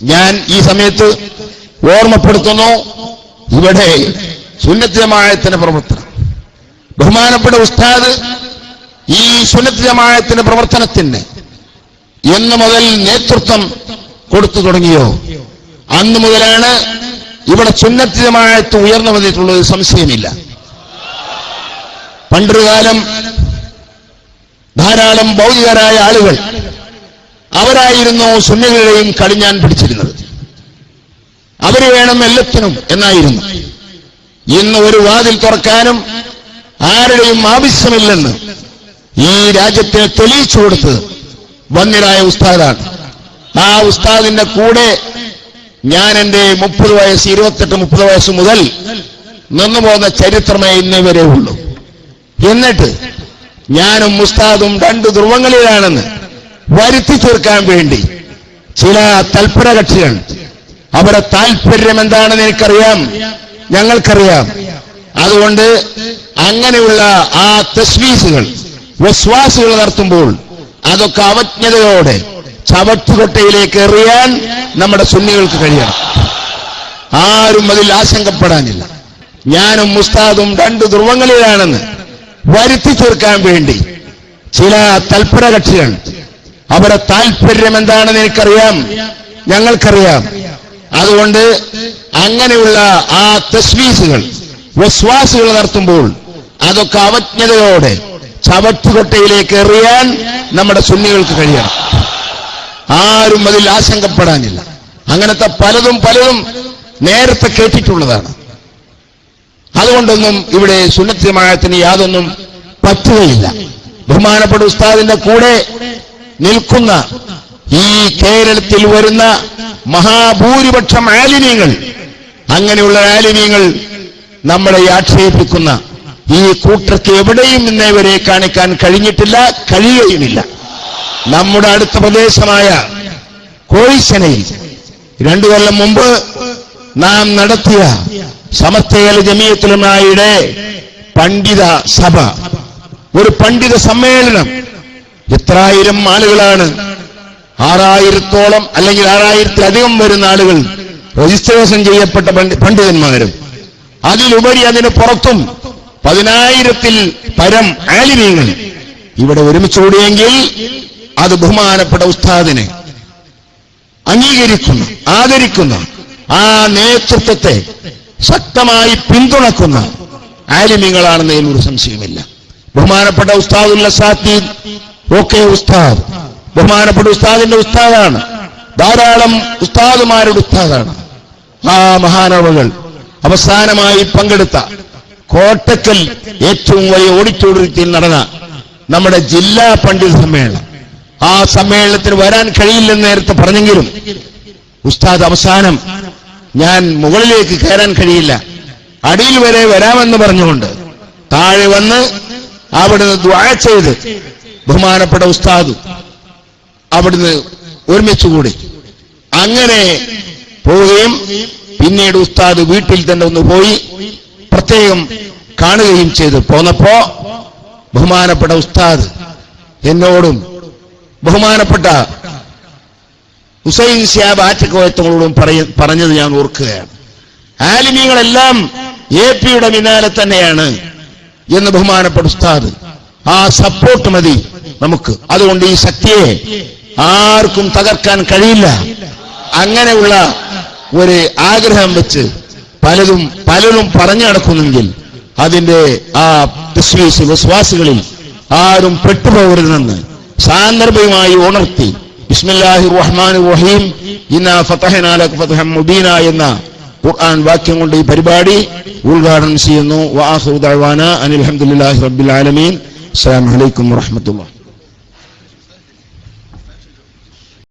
ഞാൻ ഈ സമയത്ത് ഓർമ്മപ്പെടുത്തുന്നു ഇവിടെ സുന്നത്ത് ജമാഅത്തിന്റെ പ്രവർത്തനം. ബഹുമാനപ്പെട്ട ഉസ്താദ് ഈ സുന്നത്ത് ജമാഅത്തിന്റെ പ്രവർത്തനത്തിന് എന്ന് മുതൽ നേതൃത്വം കൊടുത്തു തുടങ്ങിയോ? അന്ന് മുതലാണ് ഇവിടെ സുന്നത്ത് ജമാഅത്ത് ഉയർന്നു വന്നിട്ടുള്ളത് സംശയമില്ല. പണ്ടൊരു കാലം ധാരാളം ഭൗതികരായ ആളുകൾ അവരായിരുന്നു സുന്നികളുടെയും കളിഞ്ഞാൻ പിടിച്ചിരുന്നത്. അവർ വേണം എല്ലാത്തിനും എന്നായിരുന്നു. ഇന്ന് ഒരു വാതിൽ തുറക്കാനും ആരുടെയും ആവശ്യമില്ലെന്ന് ഈ രാജ്യത്തെ തെളിയിച്ചു കൊടുത്തത് വന്നിരായ ഉസ്താദാണ്. ആ ഉസ്താദിന്റെ കൂടെ ഞാൻ എന്റെ മുപ്പത് വയസ്സ് ഇരുപത്തെട്ട് മുപ്പത് വയസ്സ് മുതൽ നിന്നു പോകുന്ന ചരിത്രമേ ഇന്നേ വരെ ഉള്ളൂ. എന്നിട്ട് ഞാനും ഉസ്താദും രണ്ട് ധ്രുവങ്ങളിലാണെന്ന് വരുത്തി തീർക്കാൻ വേണ്ടി. ചില തൽപര കക്ഷികൾ. അവരുടെ താല്പര്യം എന്താണെന്ന് എനിക്കറിയാം. ഞങ്ങൾക്കറിയാം. അതുകൊണ്ട് അങ്ങനെയുള്ള ആ തസ്വീസുകൾ വിശ്വാസികൾ നടത്തുമ്പോൾ അതൊക്കെ അവജ്ഞതയോടെ ചവറ്റുകൊട്ടയിലേക്ക് എറിയാൻ നമ്മുടെ സുന്നികൾക്ക് കഴിയണം. ആരും അതിൽ ആശങ്കപ്പെടാനില്ല. ഞാനും മുസ്താദും രണ്ട് ധ്രുവങ്ങളിലാണെന്ന് വരുത്തി തീർക്കാൻ വേണ്ടി ചില തൽപര കക്ഷികൾ അവരുടെ താല്പര്യം എന്താണെന്ന് എനിക്കറിയാം. ഞങ്ങൾക്കറിയാം. അതുകൊണ്ട് അങ്ങനെയുള്ള ആ തസ്വീസുകൾ വിശ്വാസുകൾ നടത്തുമ്പോൾ അതൊക്കെ അവജ്ഞതയോടെ ചവറ്റുകൊട്ടയിലേക്ക് എറിയാൻ നമ്മുടെ സുന്നികൾക്ക് കഴിയണം. ആരും അതിൽ ആശങ്കപ്പെടാനില്ല. അങ്ങനത്തെ പലതും പലതും നേരത്തെ കേട്ടിട്ടുള്ളതാണ്. അതുകൊണ്ടൊന്നും ഇവിടെ സുന്നത്തിമായത്തിന് യാതൊന്നും പറ്റുകയില്ല. ബഹുമാനപ്പെട്ട ഉസ്താദിന്റെ കൂടെ നിൽക്കുന്ന ഈ കേരളത്തിൽ വരുന്ന മഹാഭൂരിപക്ഷം ആലിന്യങ്ങൾ അങ്ങനെയുള്ള ആലിന്യങ്ങൾ നമ്മളെ ആക്ഷേപിക്കുന്ന ഈ കൂട്ടർക്ക് എവിടെയും ഇന്നേ വരെ കാണിക്കാൻ കഴിഞ്ഞിട്ടില്ല കഴിയുകയുമില്ല. നമ്മുടെ അടുത്ത പ്രദേശമായ കോഴിശനയിൽ രണ്ടു കൊല്ലം മുമ്പ് നാം നടത്തിയ സമസ്തകല ജമീയത്തിലുമായിടെ പണ്ഡിത സഭ. ഒരു പണ്ഡിത സമ്മേളനം എത്രായിരം ആളുകളാണ്? ആറായിരത്തോളം അല്ലെങ്കിൽ ആറായിരത്തിലധികം വരുന്ന ആളുകൾ രജിസ്ട്രേഷൻ ചെയ്യപ്പെട്ട പണ്ഡിതന്മാരും. അതിലുപരി അതിന് പുറത്തും പതിനായിരത്തിൽ പരം ആലിമീങ്ങൾ. ഇവിടെ ഒരുമിച്ച് കൂടിയെങ്കിൽ അത് ബഹുമാനപ്പെട്ട ഉസ്താദിനെ അംഗീകരിക്കുന്ന ആദരിക്കുന്ന ആ നേതൃത്വത്തെ ശക്തമായി പിന്തുണക്കുന്ന ആലിമ്യങ്ങളാണെന്നതിൽ ഒരു സംശയമില്ല ബഹുമാനപ്പെട്ട ഉസ്താദുല്ല സാത്തീദ് ഓക്കെ ഉസ്താദ്. ബഹുമാനപ്പെട്ട ഉസ്താദിന്റെ ഉസ്താദാണ്. ധാരാളം ഉസ്താദുമാരുടെ ഉസ്താദാണ്. ആ മഹാനവകൾ അവസാനമായി പങ്കെടുത്ത കോട്ടക്കൽ ഏറ്റവും വലിയ ഓഡിറ്റോറിയത്തിൽ നടന്ന നമ്മുടെ ജില്ലാ പണ്ഡിത സമ്മേളനം. ആ സമ്മേളനത്തിന് വരാൻ കഴിയില്ലെന്ന് നേരത്തെ പറഞ്ഞെങ്കിലും ഉസ്താദ് അവസാനം ഞാൻ മുകളിലേക്ക് കയറാൻ കഴിയില്ല. അടിയിൽ വരെ വരാമെന്ന് പറഞ്ഞുകൊണ്ട് താഴെ വന്ന് അവിടുന്ന് ദ്വാഴ ചെയ്ത് ബഹുമാനപ്പെട്ട ഉസ്താദ് അവിടുന്ന് ഒരുമിച്ചുകൂടി. അങ്ങനെ പോവുകയും പിന്നീട് ഉസ്താദ് വീട്ടിൽ തന്നെ ഒന്ന് പോയി പ്രത്യേകം കാണുകയും ചെയ്തു. പോന്നപ്പോ ബഹുമാനപ്പെട്ട ഉസ്താദ് എന്നോടും ബഹുമാനപ്പെട്ട ഹുസൈൻ സിയാബ് ആറ്റക്കോയത്തങ്ങളോടും പറഞ്ഞത് ഞാൻ ഓർക്കുകയാണ്. ആലിമികളെല്ലാം എ പിയുടെ പിന്നാലെ തന്നെയാണ് എന്ന് ബഹുമാനപ്പെട്ട ഉസ്താദ് ആ സപ്പോർട്ട് മതി. നമുക്ക്. അതുകൊണ്ട് ഈ ശക്തിയെ ആർക്കും തകർക്കാൻ കഴിയില്ല. അങ്ങനെയുള്ള ഒരു ആഗ്രഹം വെച്ച് പലതും പലരും പറഞ്ഞു നടക്കുന്നെങ്കിൽ അതിന്റെ ആ തസ്വീസ് വിശ്വാസികളിൽ ആരും പെട്ടുപോകരുതെന്ന് സാന്ദർഭികമായി ഉണർത്തി ബിസ്മില്ലാഹി റഹ്മാൻ റഹീം ഇന്ന ഫതഹനാലക് ഫതഹം മുബീന എന്ന ഖുർആൻ വാക്യം കൊണ്ട് ഈ പരിപാടി ഉദ്ഘാടനം ചെയ്യുന്നു. വാഹു ദഅവാന അനിൽ ഹംദുലില്ലാഹി റബ്ബിൽ ആലമീൻ. അസ്സലാമു അലൈക്കും വറഹ്മത്തുള്ളാഹി